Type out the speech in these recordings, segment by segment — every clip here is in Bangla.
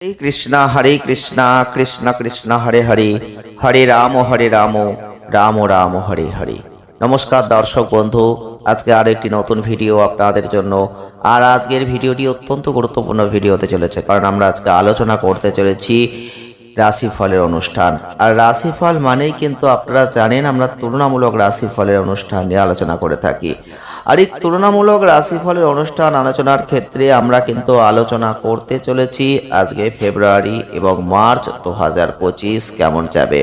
হরে কৃষ্ণ হরে কৃষ্ণ কৃষ্ণ কৃষ্ণ হরে হরে হরে রাম হরে রাম রাম রাম হরে হরে নমস্কার দর্শক বন্ধু, আজকে আর একটি নতুন ভিডিও আপনাদের জন্য। আর আজকের ভিডিওটি অত্যন্ত গুরুত্বপূর্ণ ভিডিও হতে চলেছে, কারণ আমরা আজকে আলোচনা করতে চলেছি রাশিফলের অনুষ্ঠান। আর রাশিফল মানেই কিন্তু আপনারা জানেন আমরা তুলনামূলক রাশিফলের অনুষ্ঠান নিয়ে আলোচনা করে থাকি। আর এই তুলনামূলক রাশিফলের অনুষ্ঠান আলোচনার ক্ষেত্রে আমরা কিন্তু আলোচনা করতে চলেছি আজকে ফেব্রুয়ারি এবং মার্চ দু হাজার পঁচিশ কেমন যাবে।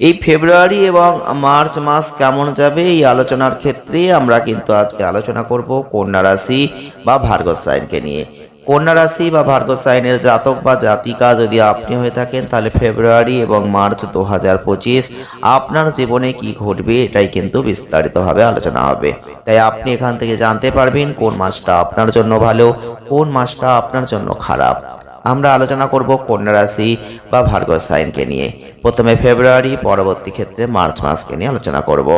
এই ফেব্রুয়ারি এবং মার্চ মাস কেমন যাবে এই আলোচনার ক্ষেত্রে আমরা কিন্তু আজকে আলোচনা করব কন্যা রাশি বা ভার্গব সাইনকে নিয়ে। কন্যা রাশি বা ভার্গ সাইনের জাতক বা জাতিকা যদি আপনি হয়ে থাকেন, তাহলে ফেব্রুয়ারি এবং মার্চ দু হাজার পঁচিশ আপনার জীবনে কি ঘটবে এটাই কিন্তু বিস্তারিতভাবে আলোচনা হবে। তাই আপনি এখান থেকে জানতে পারবেন কোন মাসটা আপনার জন্য ভালো, কোন মাসটা আপনার জন্য খারাপ। আমরা আলোচনা করব কন্যা রাশি বা ভার্গ সাইনকে নিয়ে। প্রথমে ফেব্রুয়ারি, পরবর্তী ক্ষেত্রে মার্চ মাসকে নিয়ে আলোচনা করব।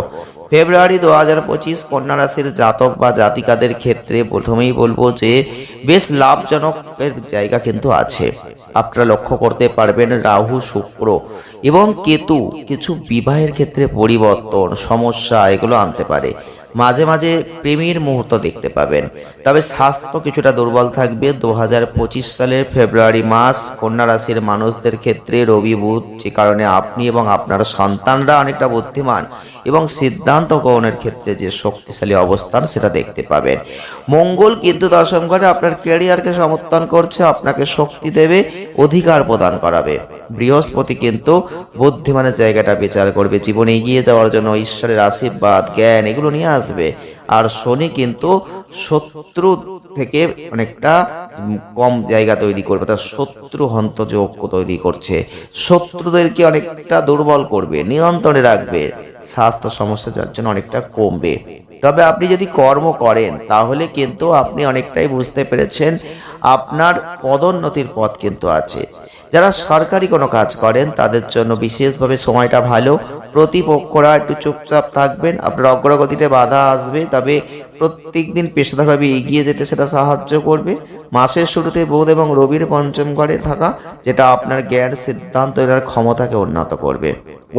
ফেব্রুয়ারি দু হাজার পঁচিশ কন্যা রাশির জাতক বা জাতিকাদের ক্ষেত্রে প্রথমেই বলব যে, বেশ লাভজনকের জায়গা কিন্তু আছে। আপনারা লক্ষ্য করতে পারবেন, রাহু, শুক্র এবং কেতু কিছু বিবাহের ক্ষেত্রে পরিবর্তন, সমস্যা, এগুলো আনতে পারে। মাঝে মাঝে প্রেমের মুহূর্ত দেখতে পাবেন। তবে স্বাস্থ্য কিছুটা দুর্বল থাকবে। দু হাজার পঁচিশ সালের ফেব্রুয়ারি মাস কন্যা রাশির মানুষদের ক্ষেত্রে রবি বুধ, যে কারণে আপনি এবং আপনার সন্তানরা অনেকটা বুদ্ধিমান এবং সিদ্ধান্ত গ্রহণের ক্ষেত্রে যে শক্তিশালী অবস্থান সেটা দেখতে পাবেন। মঙ্গল কিন্তু দশম ঘরে আপনার ক্যারিয়ারকে সমর্থন করছে, আপনাকে শক্তি দেবে, অধিকার প্রদান করাবে। বৃহস্পতি কিন্তু বুদ্ধিমানের জায়গাটা বিচার করবে, জীবনে এগিয়ে যাওয়ার জন্য ঈশ্বরের আশীর্বাদ, জ্ঞান, এগুলো নিয়ে আসবে। আর শনি কিন্তু শত্রু থেকে অনেকটা কম জায়গা তৈরি করবে তার শত্রু হন্ত যোগ্য তৈরি করছে। শত্রুদেরকে অনেকটা দুর্বল করবে, নিয়ন্ত্রণে রাখবে, স্বাস্থ্য সমস্যা যার জন্য অনেকটা কমবে। তবে আপনি যদি কর্ম করেন, তাহলে কিন্তু আপনি অনেকটাই বুঝতে পেরেছেন আপনার পদোন্নতির পথ কিন্তু আছে। যারা সরকারি কোনো কাজ করেন, তাদের জন্য বিশেষভাবে সময়টা ভালো। প্রতিপক্ষরা একটু চুপচাপ থাকবেন। আপনার অগ্রগতিতে বাধা আসবে, তবে প্রত্যেক দিন পেশাদারভাবে এগিয়ে যেতে সেটা সাহায্য করবে। মাসের শুরুতে বোধ এবং রবির পঞ্চম ঘরে থাকা, যেটা আপনার জ্ঞান, সিদ্ধান্ত নেওয়ার ক্ষমতাকে উন্নত করবে।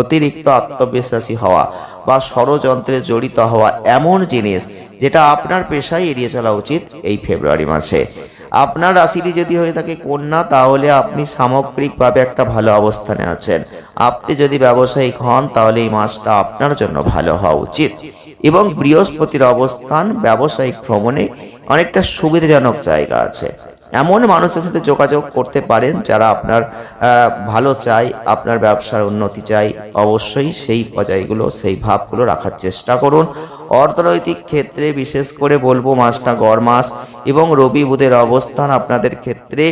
অতিরিক্ত আত্মবিশ্বাসী হওয়া বা ষড়যন্ত্রে জড়িত হওয়া এমন জিনিস যেটা আপনার পেশায় এড়িয়ে চলা উচিত এই ফেব্রুয়ারি মাসে। আপনার রাশিটি যদি হয়ে থাকে কন্যা, তাহলে আপনি সামগ্রিকভাবে একটা ভালো অবস্থানে আছেন। আপনি যদি ব্যবসায়িক হন, তাহলে এই মাসটা আপনার জন্য ভালো হওয়া উচিত। এবং বৃহস্পতির অবস্থান ব্যবসায়িক ভ্রমণে অনেকটা সুবিধাজনক জায়গা আছে। এমন মানুষের সাথে যোগাযোগ করতে পারেন যারা আপনার ভালো চাই আপনার ব্যবসার উন্নতি চাই অবশ্যই সেই পর্যায়গুলো, সেই ভাবগুলো রাখার চেষ্টা করুন। অর্থনৈতিক ক্ষেত্রে বিশেষ করে বলব মাসটা গড় মাস এবং রবি বুধের অবস্থান আপনাদের ক্ষেত্রে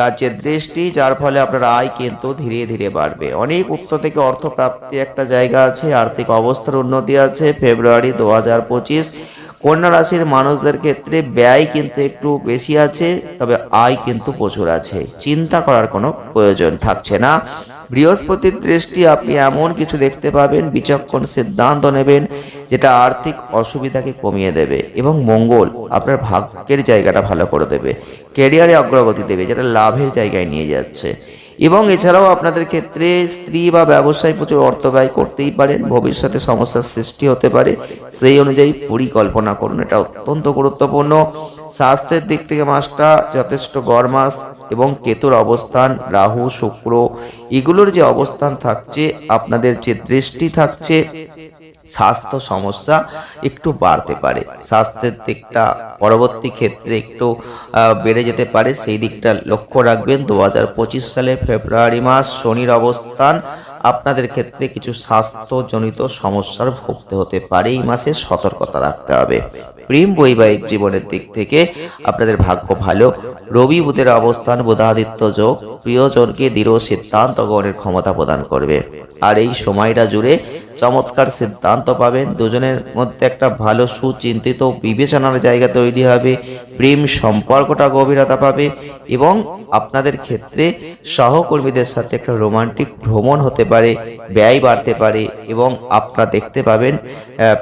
রাজ্যের দৃষ্টি, যার ফলে আপনার আয় কিন্তু ধীরে ধীরে বাড়বে। অনেক উৎস থেকে অর্থ প্রাপ্তির একটা জায়গা আছে, আর্থিক অবস্থার উন্নতি আছে। ফেব্রুয়ারি দু হাজার পঁচিশ কন্যা রাশির মানুষদের ক্ষেত্রে ব্যয় কিন্তু একটু বেশি আছে, তবে আয় কিন্তু প্রচুর আছে। চিন্তা করার কোনো প্রয়োজন থাকছে না। বৃহস্পতির দৃষ্টি, আপনি এমন কিছু দেখতে পাবেন, বিচক্ষণ সিদ্ধান্ত নেবেন, যেটা আর্থিক অসুবিধাকে কমিয়ে দেবে এবং মঙ্গল আপনার ভাগ্যের জায়গাটা ভালো করে দেবে। ক্যারিয়ারে অগ্রগতি দেবে, যেটা লাভের জায়গায় নিয়ে যাচ্ছে। এবং এছাড়াও আপনাদের ক্ষেত্রে স্ত্রী বা ব্যবসায় প্রচুর অর্থ ব্যয় করতেই পারেন, ভবিষ্যতে সমস্যার সৃষ্টি হতে পারে। সেই অনুযায়ী পরিকল্পনা করুন, এটা অত্যন্ত গুরুত্বপূর্ণ। স্বাস্থ্যের দিক থেকে মাসটা যথেষ্ট গড় মাস এবং কেতুর অবস্থান, রাহু, শুক্র, এগুলোর যে অবস্থান থাকছে, আপনাদের যে দৃষ্টি থাকছে, স্বাস্থ্য সমস্যা একটু বাড়তে পারে। স্বাস্থ্যের দিকটা পরবর্তী ক্ষেত্রে একটু বেড়ে যেতে পারে। সেই দিকটা লক্ষ্য রাখবেন। দু হাজার পঁচিশ সালে ফেব্রুয়ারি মাস শনির অবস্থান, আপনাদের ক্ষেত্রে কিছু স্বাস্থ্যজনিত সমস্যার ভুগতে হতে পারে। এই মাসে সতর্কতা রাখতে হবে। প্রেম বৈবাহিক জীবনের দিক থেকে আপনাদের ভাগ্য ভালো। রবি বুধের অবস্থান বুধাদিত্য যোগ। প্রিয়জনকে দৃঢ় সিদ্ধান্ত গ্রহণের ক্ষমতা প্রদান করবে। আর এই সময়টা জুড়ে চমৎকার সিদ্ধান্ত পাবেন। দুজনের মধ্যে একটা ভালো সুচিন্তিত বিবেচনার জায়গা তৈরি হবে। প্রেম সম্পর্কটা গভীরতা পাবে এবং আপনাদের ক্ষেত্রে সহকর্মীদের সাথে একটা রোমান্টিক ভ্রমণ হতে পারে, ব্যয় বাড়তে পারে এবং আপনারা দেখতে পাবেন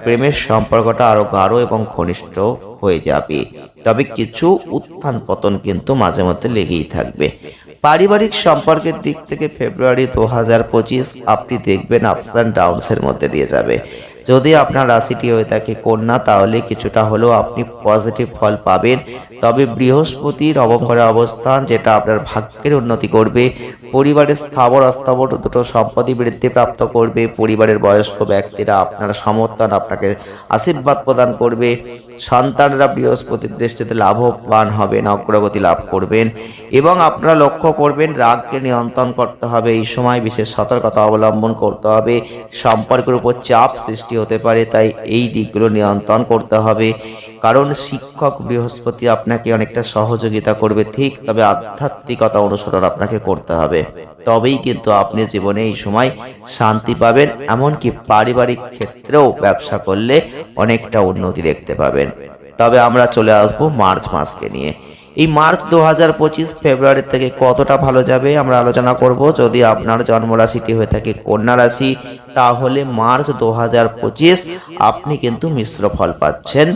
প্রেমের সম্পর্কটা আরও গাঢ় এবং ঘনিষ্ঠ হয়ে যাবে। তবে কিছু উত্থান পতন কিন্তু মাঝে মধ্যে লেগেই থাকবে। পারিবারিক সম্পর্কের দিক থেকে ফেব্রুয়ারি দু হাজার পঁচিশ আপনি দেখবেন আপস অ্যান্ড ডাউনসের মধ্যে দিয়ে যাবে। যদি আপনার রাশিটি হয়ে থাকে কন্যা, তাহলে কিছুটা হলেও আপনি পজিটিভ ফল পাবেন। তবে বৃহস্পতির অবঙ্করের অবস্থান, যেটা আপনার ভাগ্যের উন্নতি করবে, পরিবারের স্থাবর অস্থাবর দুটো সম্পত্তি বৃদ্ধি প্রাপ্ত করবে, পরিবারের বয়স্ক ব্যক্তিরা আপনার সমর্থন, আপনাকে আশীর্বাদ প্রদান করবে, সন্তানরা বৃহস্পতির দৃষ্টিতে লাভবান হবেন, অগ্রগতি লাভ করবেন, এবং আপনারা লক্ষ্য করবেন, রাগকে নিয়ন্ত্রণ করতে হবে, এই সময় বিশেষ সতর্কতা অবলম্বন করতে হবে, সম্পর্কের উপর চাপ সৃষ্টি হতে পারে, তাই এই দিকগুলো নিয়ন্ত্রণ করতে হবে। কারণ শিক্ষক বৃহস্পতি আপনাকে অনেকটা সহযোগিতা করবে, ঠিক তবে আধ্যাত্মিকতা অনুসরণ আপনাকে করতে হবে। তবেই কিন্তু আপনি জীবনে এই সময় শান্তি পাবেন, এমনকি পারিবারিক ক্ষেত্রেও ব্যবসা করলে অনেকটা উন্নতি দেখতে পাবেন। তবে আমরা চলে আসব মার্চ মাসকে নিয়ে। এই মার্চ দু হাজার পঁচিশ ফেব্রুয়ারি থেকে কতটা ভালো যাবে আমরা আলোচনা করব। যদি আপনার জন্মরাশিটি হয়ে থাকে কন্যা রাশি, তাহলে মার্চ দু হাজার পঁচিশ আপনি কিন্তু মিশ্র ফল পাচ্ছেন।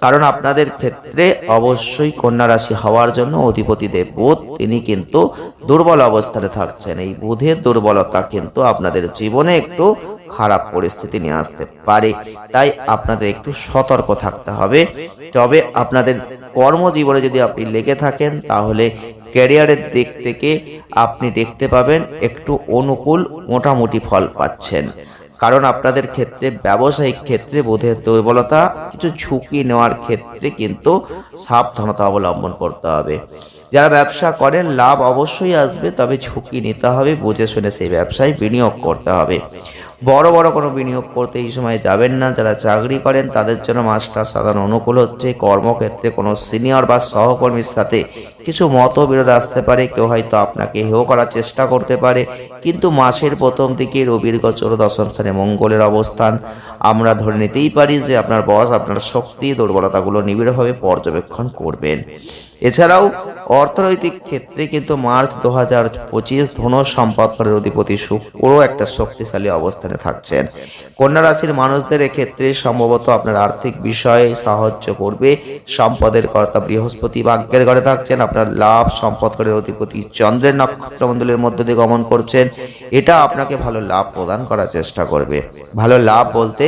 কারণ আপনাদের ক্ষেত্রে অবশ্যই কন্যা রাশি হওয়ার জন্য অধিপতি দেব বুধ তিনি কিন্তু দুর্বল অবস্থানে থাকছেন। এই বুধের দুর্বলতা কিন্তু আপনাদের জীবনে একটু খারাপ পরিস্থিতি নিয়ে আসতে পারে। তাই আপনাদের একটু সতর্ক থাকতে হবে। তবে আপনাদের কর্মজীবনে যদি আপনি লেগে থাকেন, তাহলে ক্যারিয়ারের দিক থেকে আপনি দেখতে পাবেন একটু অনুকূল মোটামুটি ফল পাচ্ছেন। কারণ আপনাদের ক্ষেত্রে, ব্যবসায়িক ক্ষেত্রে বোধের দুর্বলতা, কিছু ঝুঁকি নেওয়ার ক্ষেত্রে কিন্তু সাবধানতা অবলম্বন করতে হবে। যারা ব্যবসা করেন, লাভ অবশ্যই আসবে, তবে ঝুঁকি নিতে হবে, বুঝে শুনে সেই ব্যবসায় বিনিয়োগ করতে হবে। বড় বড় কোনো বিনিয়োগ করতে এই সময় যাবেন না। যারা চাকরি করেন, তাদের জন্য মাস্টার সাধারণ অনুকূল হচ্ছে। কর্মক্ষেত্রে কোনো সিনিয়র বা সহকর্মীর সাথে কিছু মতবিরোধ আসতে পারে, কেউ হয়তো আপনাকে হেয় করার চেষ্টা করতে পারে, কিন্তু মাসের প্রথম দিকে রবির গোচর দশম স্থানে মঙ্গলের অবস্থান। আমরা ধরে নিতেই পারি যে আপনার বস আপনার শক্তি, দুর্বলতাগুলো নিবিড়ভাবে পর্যবেক্ষণ করবেন। এছাড়াও অর্থনৈতিক ক্ষেত্রে কিন্তু মার্চ দু হাজার পঁচিশ ধনু সম্পদের অধিপতি শুক্র একটা শক্তিশালী অবস্থানে থাকছেন। কন্যা রাশির মানুষদের ক্ষেত্রে সম্ভবত আপনার আর্থিক বিষয়ে সাহায্য করবে। সম্পদের কর্তা বৃহস্পতি ভাগ্যের ঘরে থাকছেন, আপনার লাভ, সম্পদ করে অধিপতি চন্দ্রের নক্ষত্রমণ্ডলের মধ্য দিয়ে গমন করছেন, এটা আপনাকে ভালো লাভ প্রদান করার চেষ্টা করবে। ভালো লাভ বলতে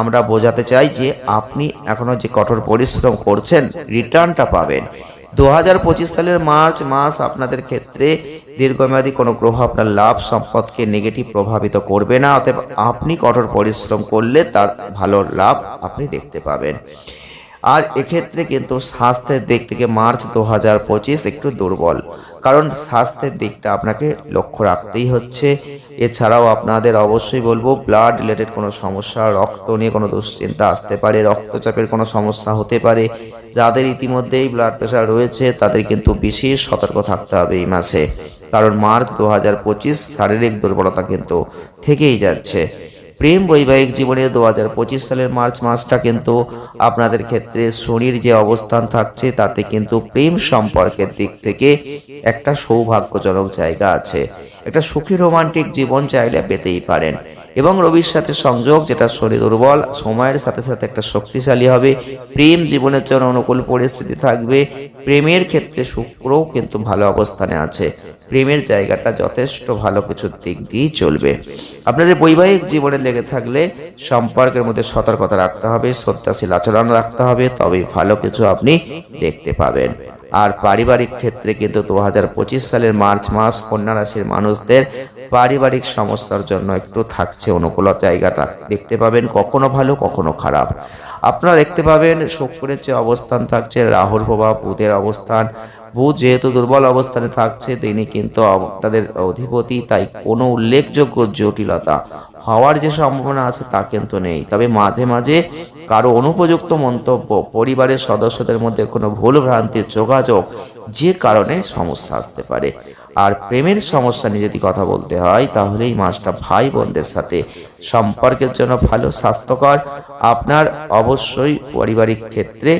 আমরা বোঝাতে চাই যে আপনি এখনও যে কঠোর পরিশ্রম করছেন, রিটার্নটা পাবেন। দু হাজার পঁচিশ সালের মার্চ মাস আপনাদের ক্ষেত্রে দীর্ঘমেয়াদী কোনো গ্রহ আপনার লাভ, সম্পদকে নেগেটিভ প্রভাবিত করবে না, অতএব আপনি কঠোর পরিশ্রম করলে তার ভালো লাভ আপনি দেখতে পাবেন। আর এক্ষেত্রে কিন্তু স্বাস্থ্যের দিক থেকে মার্চ দু হাজার পঁচিশ একটু দুর্বল। কারণ স্বাস্থ্যের দিকটা আপনাকে লক্ষ্য রাখতেই হচ্ছে। এছাড়াও আপনাদের অবশ্যই বলব ব্লাড রিলেটেড কোনো সমস্যা, রক্ত নিয়ে কোনো দুশ্চিন্তা আসতে পারে, রক্তচাপের কোনো সমস্যা হতে পারে। যাদের ইতিমধ্যেই ব্লাড প্রেশার রয়েছে, তাদের কিন্তু বিশেষ সতর্ক থাকতে হবে এই মাসে। কারণ মার্চ দু হাজার পঁচিশ শারীরিক দুর্বলতা কিন্তু থেকেই যাচ্ছে। প্রেম বৈবাহিক জীবনে দু হাজার পঁচিশ সালের মার্চ মাসটা কিন্তু আপনাদের ক্ষেত্রে শনির যে অবস্থান থাকছে, তাতে কিন্তু প্রেম সম্পর্কের দিক থেকে একটা সৌভাগ্যজনক জায়গা আছে। একটা সুখী রোমান্টিক জীবন চাইলে পেতেই পারেন। এবং রবির সাথে সংযোগ যেটা শরীর দুর্বল, সময়ের সাথে সাথে একটা শক্তিশালী হবে। প্রেম জীবনের জন্য অনুকূল পরিস্থিতি থাকবে। প্রেমের ক্ষেত্রে শুক্রও কিন্তু ভালো অবস্থানে আছে। প্রেমের জায়গাটা যথেষ্ট ভালো কিছু দিক দিয়েই চলবে। আপনাদের বৈবাহিক জীবনে লেগে থাকলে সম্পর্কের মধ্যে সতর্কতা রাখতে হবে, শ্রদ্ধাশীল আচরণ রাখতে হবে তবেই ভালো কিছু আপনি দেখতে পাবেন। আর পারিবারিক ক্ষেত্রে কিন্তু দু হাজার পঁচিশ সালের মার্চ মাস, কন্যা রাশির মানুষদের পারিবারিক সমস্যার জন্য একটু থাকছে অনুকূলতা জায়গাটা। দেখতে পাবেন কখনো ভালো, কখনো খারাপ। আপনারা দেখতে পাবেন শুক্রের যে অবস্থান থাকছে, রাহুর প্রভাব, বুধের অবস্থান। বুধ যেহেতু দুর্বল অবস্থানে থাকছে, তিনি কিন্তু আপনাদের অধিপতি, তাই কোনো উল্লেখযোগ্য জটিলতা হওয়ার যে সম্ভাবনা আছে তা কিন্তু নেই। তবে মাঝে মাঝে কারও অনুপযুক্ত মন্তব্য, পরিবারের সদস্যদের মধ্যে কোনো ভুল ভ্রান্তির যোগাযোগ যে কারণে সমস্যা আসতে পারে। আর প্রেমের সমস্যা নিয়ে যদি কথা বলতে হয় তাহলে এই মাসটা ভাই বোনদের সাথে সম্পর্কের জন্য ভালো, স্বাস্থ্যকর, আপনার অবশ্যই পারিবারিক ক্ষেত্রে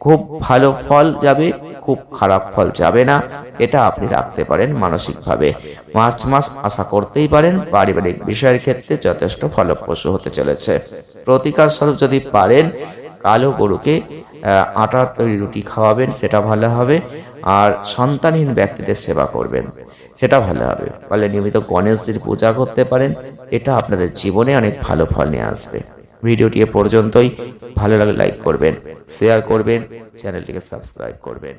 খুব ভালো ফল যাবে, খুব খারাপ ফল যাবে না, এটা আপনি রাখতে পারেন মানসিকভাবে। মার্চ মাস আশা করতেই পারেন, পারিবারিক বিষয়ের ক্ষেত্রে যথেষ্ট ফলপ্রসূ হতে চলেছে। প্রতিকার স্বরূপ যদি পারেন কালো গরুকে আটা তৈরি রুটি খাওয়াবেন, সেটা ভালো হবে। আর সন্তানহীন ব্যক্তিদের সেবা করবেন, সেটা ভালো হবে। ফলে নিয়মিত গণেশজির পূজা করতে পারেন, এটা আপনাদের জীবনে অনেক ভালো ফল নিয়ে আসবে। ভিডিওটি এ পর্যন্তই। ভালো লাগলে লাইক করবেন, শেয়ার করবেন, চ্যানেলটিকে সাবস্ক্রাইব করবেন।